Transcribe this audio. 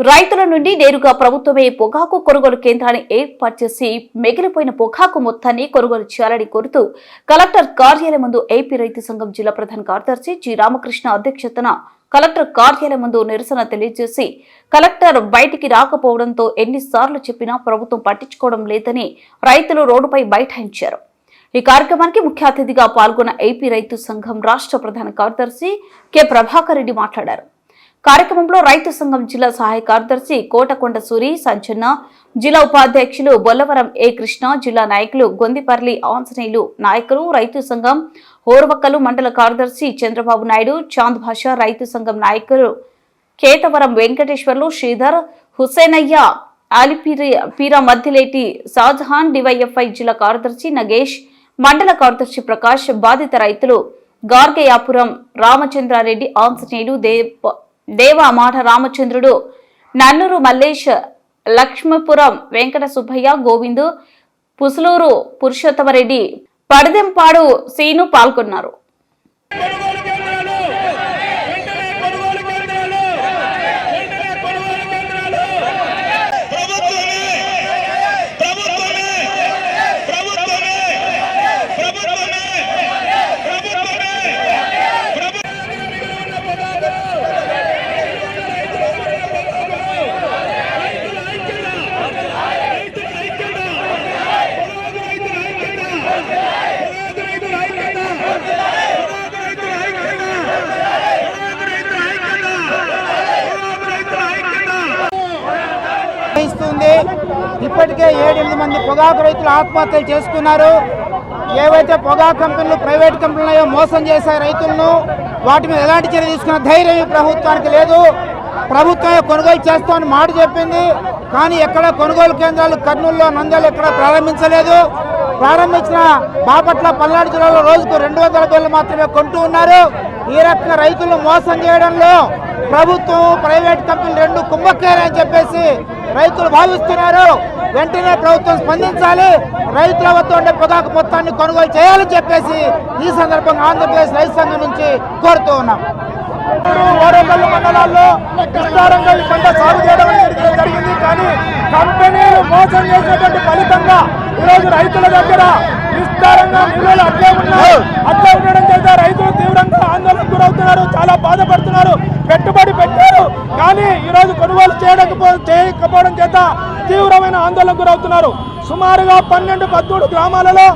రైతుల నుండి నేరుగా ప్రభుత్వమే పొగాకు కొనుగోలు కేంద్రాన్ని ఏర్పాటు చేసి మిగిలిపోయిన పొగాకు మొత్తాన్ని కొనుగోలు చేయాలని కోరుతూ కలెక్టర్ కార్యాలయం ముందు ఏపీ రైతు సంఘం జిల్లా ప్రధాన కార్యదర్శి జి రామకృష్ణ అధ్యక్షతన కలెక్టర్ కార్యాలయం ముందు నిరసన తెలియజేసి కలెక్టర్ బయటికి రాకపోవడంతో ఎన్నిసార్లు చెప్పినా ప్రభుత్వం పట్టించుకోవడం లేదని రైతులు రోడ్డుపై బైఠాయించారు. ఈ కార్యక్రమానికి ముఖ్య అతిథిగా పాల్గొన్న ఏపీ రైతు సంఘం రాష్ట్ర ప్రధాన కార్యదర్శి కె ప్రభాకర్ రెడ్డి మాట్లాడారు. కార్యక్రమంలో రైతు సంఘం జిల్లా సహాయ కార్యదర్శి కోటకొండ సూరి సంచన్న జిల్లా ఉపాధ్యక్షులు బొల్లవరం ఏ కృష్ణ జిల్లా నాయకులు గొందిపర్లి ఆంజనేయులు నాయకులు రైతు సంఘం హోర్వక్కలు మండల కార్యదర్శి చంద్రబాబు నాయుడు చాంద్ భాష రైతు సంఘం నాయకులు కేతవరం వెంకటేశ్వర్లు శ్రీధర్ హుసేనయ్య అలిపిరి పీరా మధ్యలేటి షాజహాన్ డివైఎఫ్ఐ జిల్లా కార్యదర్శి నగేష్ మండల కార్యదర్శి ప్రకాష్ బాధిత రైతులు గార్గయాపురం రామచంద్రారెడ్డి ఆంజనేయులు దేవ దేవమాఠ రామచంద్రుడు నన్నూరు మల్లేష్ లక్ష్మీపురం వెంకట సుబ్బయ్య గోవిందు పుసులూరు పురుషోత్తమరెడ్డి పడిదెంపాడు సీను పాల్గొన్నారు కొనుగోలు కేంద్రాలు వెంటనే కొనుగోలు కేంద్రాలు వెంటనే కొనుగోలు కేంద్రాలు ప్రభుత్వమే ప్రభుత్వమే ప్రభుత్వమే ప్రభుత్వమే ప్రభుత్వమే రైతుల ఐక్యత రైతుల ఐక్యత పొగాకు రైతుల ఐక్యత పొగాకు రైతుల ఐక్యత పొగాకు రైతుల ఐక్యత పొగాకు రైతుల ఐక్యత పొగాకు రైతుల ఐక్యత నిర్వహిస్తుంది ఇప్పటికే ఏడెనిమిది మంది పొగాకు రైతులు ఆత్మహత్యలు చేసుకున్నారు ఏవైతే పొగాకు కంపెనీలు ప్రైవేట్ కంపెనీలు మోసం చేసే రైతులను వాటి మీద ఎలాంటి చర్య తీసుకున్న ధైర్యం ఈ ప్రభుత్వానికి లేదు. ప్రభుత్వమే కొనుగోలు చేస్తామని మాట చెప్పింది. కానీ ఎక్కడ కొనుగోలు కేంద్రాలు కర్నూలులో నంద్యాలు ఎక్కడ ప్రారంభించలేదు. ప్రారంభించిన బాపట్ల పల్నాడు జిల్లాలో రోజుకు రెండు వందల మాత్రమే కొంటూ ఉన్నారు. ఈ రకంగా రైతులను మోసం చేయడంలో ప్రభుత్వం ప్రైవేట్ కంపెనీలు రెండు కుంభక్కాయని చెప్పేసి రైతులు భావిస్తున్నారు. వెంటనే ప్రభుత్వం స్పందించాలి. రైతుల వద్ద ఉండే పొగాకు మొత్తాన్ని కొనుగోలు చేయాలని చెప్పేసి ఈ సందర్భంగా ఆంధ్రప్రదేశ్ రైతు సంఘం నుంచి కోరుతూ ఉన్నాం. ఓరకల్లు మండలాల్లో విస్తారంగా ఈ పంట సాగు చేయడం జరిగింది. కానీ కంపెనీలు మోసం చేసేటువంటి ఫలితంగా ఈరోజు రైతుల దగ్గర విస్తారంగా నిల్వలు అట్లే ఉన్నారు అట్లే ఉండడం చేత రైతులు తీవ్రంగా ఆందోళనకు గురవుతున్నారు. చాలా బాధపడుతున్నారు. పెట్టుబడి పెట్టారు. కానీ ఈరోజు కొనుగోలు చేయకపో చేయకపోవడం చేత తీవ్రమైన ఆందోళనకు గురవుతున్నారు. సుమారుగా పన్నెండు పద్మూడు గ్రామాలలో